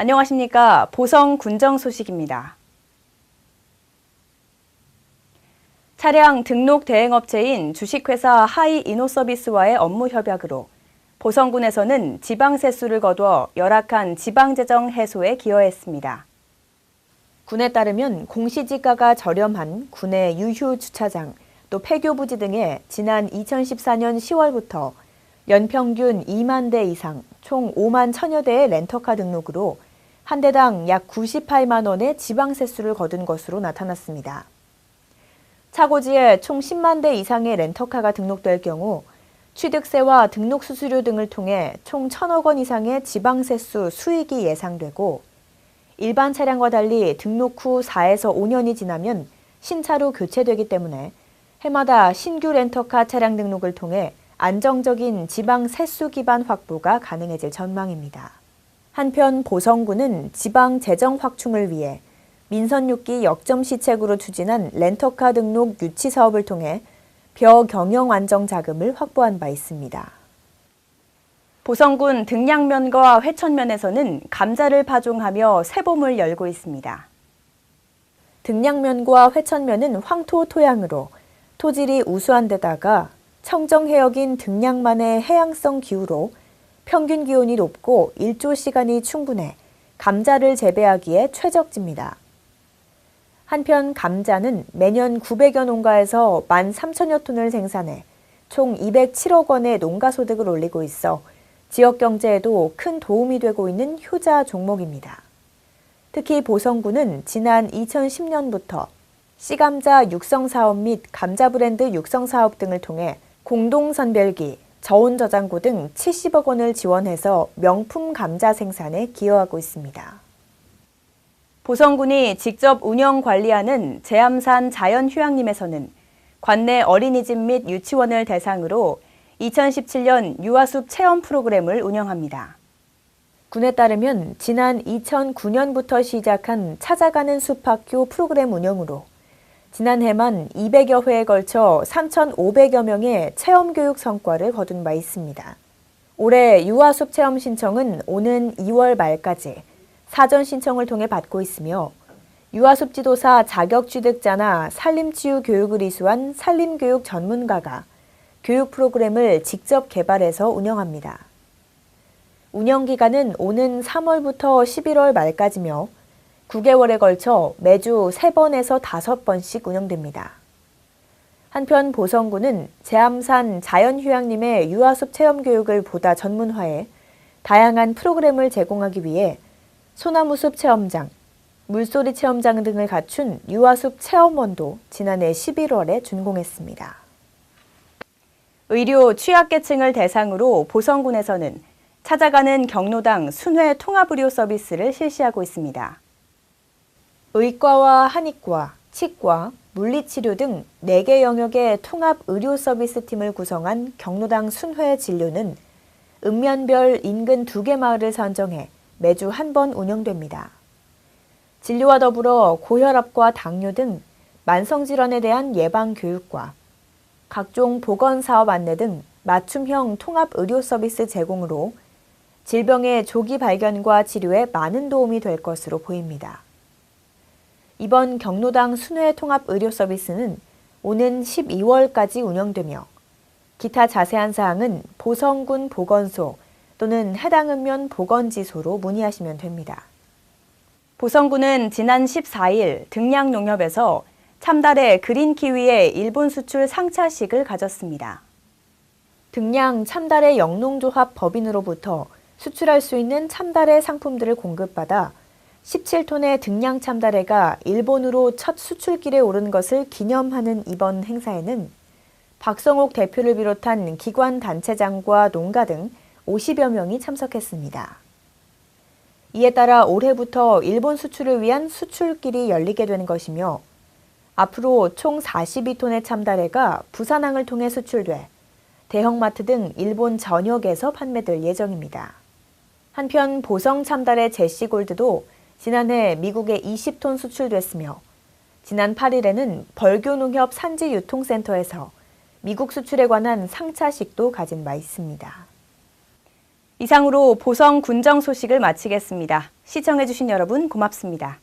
안녕하십니까. 보성 군정 소식입니다. 차량 등록 대행업체인 주식회사 하이 이노서비스와의 업무 협약으로 보성군에서는 지방 세수를 거두어 열악한 지방재정 해소에 기여했습니다. 군에 따르면 공시지가가 저렴한 군의 유휴 주차장, 또 폐교 부지 등에 지난 2014년 10월부터 연평균 2만 대 이상, 총 5만 천여 대의 렌터카 등록으로 한 대당 약 98만 원의 지방 세수를 거둔 것으로 나타났습니다. 차고지에 총 10만 대 이상의 렌터카가 등록될 경우 취득세와 등록 수수료 등을 통해 총 1천억 원 이상의 지방 세수 수익이 예상되고 일반 차량과 달리 등록 후 4에서 5년이 지나면 신차로 교체되기 때문에 해마다 신규 렌터카 차량 등록을 통해 안정적인 지방 세수 기반 확보가 가능해질 전망입니다. 한편 보성군은 지방 재정 확충을 위해 민선 6기 역점 시책으로 추진한 렌터카 등록 유치 사업을 통해 벼 경영 안정 자금을 확보한 바 있습니다. 보성군 등량면과 회천면에서는 감자를 파종하며 새봄을 열고 있습니다. 등량면과 회천면은 황토 토양으로 토질이 우수한 데다가 청정 해역인 등량만의 해양성 기후로 평균 기온이 높고 일조 시간이 충분해 감자를 재배하기에 최적지입니다. 한편 감자는 매년 900여 농가에서 1만 3천여 톤을 생산해 총 207억 원의 농가 소득을 올리고 있어 지역 경제에도 큰 도움이 되고 있는 효자 종목입니다. 특히 보성군은 지난 2010년부터 씨감자 육성 사업 및 감자 브랜드 육성 사업 등을 통해 공동 선별기, 저온 저장고 등 70억 원을 지원해서 명품 감자 생산에 기여하고 있습니다. 보성군이 직접 운영 관리하는 제암산 자연휴양림에서는 관내 어린이집 및 유치원을 대상으로 2017년 유아숲 체험 프로그램을 운영합니다. 군에 따르면 지난 2009년부터 시작한 찾아가는 숲학교 프로그램 운영으로 지난해만 200여 회에 걸쳐 3,500여 명의 체험교육 성과를 거둔 바 있습니다. 올해 유아숲 체험 신청은 오는 2월 말까지 사전 신청을 통해 받고 있으며 유아숲 지도사 자격 취득자나 산림치유 교육을 이수한 산림교육 전문가가 교육 프로그램을 직접 개발해서 운영합니다. 운영 기간은 오는 3월부터 11월 말까지며 9개월에 걸쳐 매주 3번에서 5번씩 운영됩니다. 한편 보성군은 제암산 자연휴양림의 유아숲 체험교육을 보다 전문화해 다양한 프로그램을 제공하기 위해 소나무숲 체험장, 물소리 체험장 등을 갖춘 유아숲 체험원도 지난해 11월에 준공했습니다. 의료 취약계층을 대상으로 보성군에서는 찾아가는 경로당 순회 통합의료 서비스를 실시하고 있습니다. 의과와 한의과, 치과, 물리치료 등 4개 영역의 통합 의료 서비스 팀을 구성한 경로당 순회 진료는 읍면별 인근 2개 마을을 선정해 매주 한 번 운영됩니다. 진료와 더불어 고혈압과 당뇨 등 만성질환에 대한 예방 교육과 각종 보건 사업 안내 등 맞춤형 통합 의료 서비스 제공으로 질병의 조기 발견과 치료에 많은 도움이 될 것으로 보입니다. 이번 경로당 순회 통합 의료 서비스는 오는 12월까지 운영되며 기타 자세한 사항은 보성군 보건소 또는 해당 읍면 보건지소로 문의하시면 됩니다. 보성군은 지난 14일 등량농협에서 참달의 그린 키위의 일본 수출 상차식을 가졌습니다. 등량 참달의 영농조합 법인으로부터 수출할 수 있는 참달의 상품들을 공급받아 17톤의 등량 참다래가 일본으로 첫 수출길에 오른 것을 기념하는 이번 행사에는 박성옥 대표를 비롯한 기관 단체장과 농가 등 50여 명이 참석했습니다. 이에 따라 올해부터 일본 수출을 위한 수출길이 열리게 된 것이며 앞으로 총 42톤의 참다래가 부산항을 통해 수출돼 대형마트 등 일본 전역에서 판매될 예정입니다. 한편 보성 참달의 제시골드도 지난해 미국에 20톤 수출됐으며 지난 8일에는 벌교농협 산지 유통센터에서 미국 수출에 관한 상차식도 가진 바 있습니다. 이상으로 보성 군정 소식을 마치겠습니다. 시청해주신 여러분 고맙습니다.